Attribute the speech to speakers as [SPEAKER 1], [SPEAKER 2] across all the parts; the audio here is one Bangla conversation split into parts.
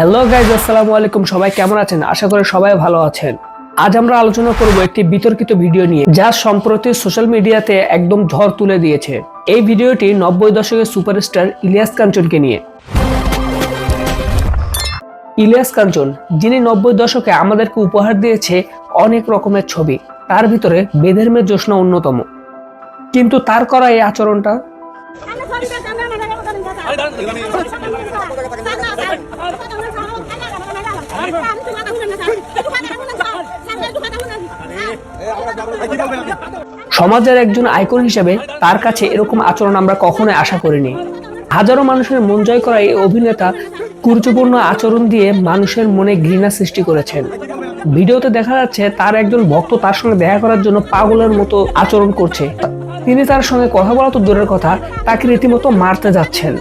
[SPEAKER 1] হ্যালো গাইজ আসসালামু আলাইকুম। সবাই কেমন আছেন? আশা করি সবাই ভালো আছেন। আজ আমরা আলোচনা করব একটি বিতর্কিত ভিডিও নিয়ে যা সম্প্রতি সোশ্যাল মিডিয়াতে একদম ঝড় তুলে দিয়েছে। এই ভিডিওটি নব্বই দশকের সুপারস্টার ইলিয়াস কাঞ্চনকে নিয়ে। ইলিয়াস কাঞ্চন যিনি নব্বই দশকে আমাদেরকে উপহার দিয়েছে অনেক রকমের ছবি তার ভিতরে বেদের মেয়ে জোৎস্না অন্যতম। কিন্তু তার করা এই আচরণটা? সমাজের একজন আইকন হিসেবে তার কাছে এরকম আচরণ আমরা কখনোই আশা করিনি। হাজারো মানুষের মন জয় করা এই অভিনেতা কুরুচিপূর্ণ আচরণ দিয়ে মানুষের মনে ঘৃণা সৃষ্টি করেছেন। ভিডিওতে দেখা যাচ্ছে তার একজন ভক্ত তার সঙ্গে দেখা করার জন্য পাগলের মতো আচরণ করছে। তিনি তার সঙ্গে কথা বলা তো দূরের কথা, তাকে রীতিমতো মারতে যাচ্ছেন।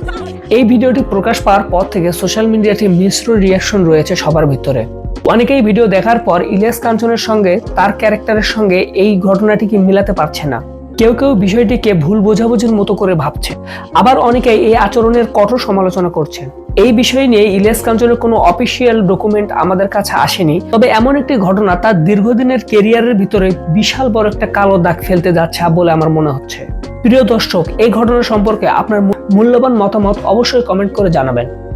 [SPEAKER 1] এই ভিডিওটি প্রকাশ পাওয়ার পর থেকে সোশ্যাল মিডিয়াতে মিশ্র রিয়াকশন রয়েছে সবার ভিতরে। অনেকেই ভিডিও দেখার পর ইলিয়াস কাঞ্চনের সঙ্গে তার ক্যারেক্টারের সঙ্গে এই ঘটনাটিকে মিলাতে পারছে না? কেউ কেউ বিষয়টিকে ভুল বোঝাবুঝির মতো করে ভাবছে। আবার অনেকেই এই আচরণের কঠোর সমালোচনা করছেন এই বিষয় নিয়ে ইলিয়াস কাঞ্চনের কোনো অফিসিয়াল ডকুমেন্ট আমাদের কাছে আসেনি। তবে এমন একটি ঘটনা তার দীর্ঘদিনের কেরিয়ারের ভিতরে বিশাল বড় একটা কালো দাগ ফেলতে যাচ্ছে বলে আমার মনে হচ্ছে। প্রিয় দর্শক, এই ঘটনা সম্পর্কে আপনার মূল্যবান মতামত অবশ্যই কমেন্ট করে জানাবেন।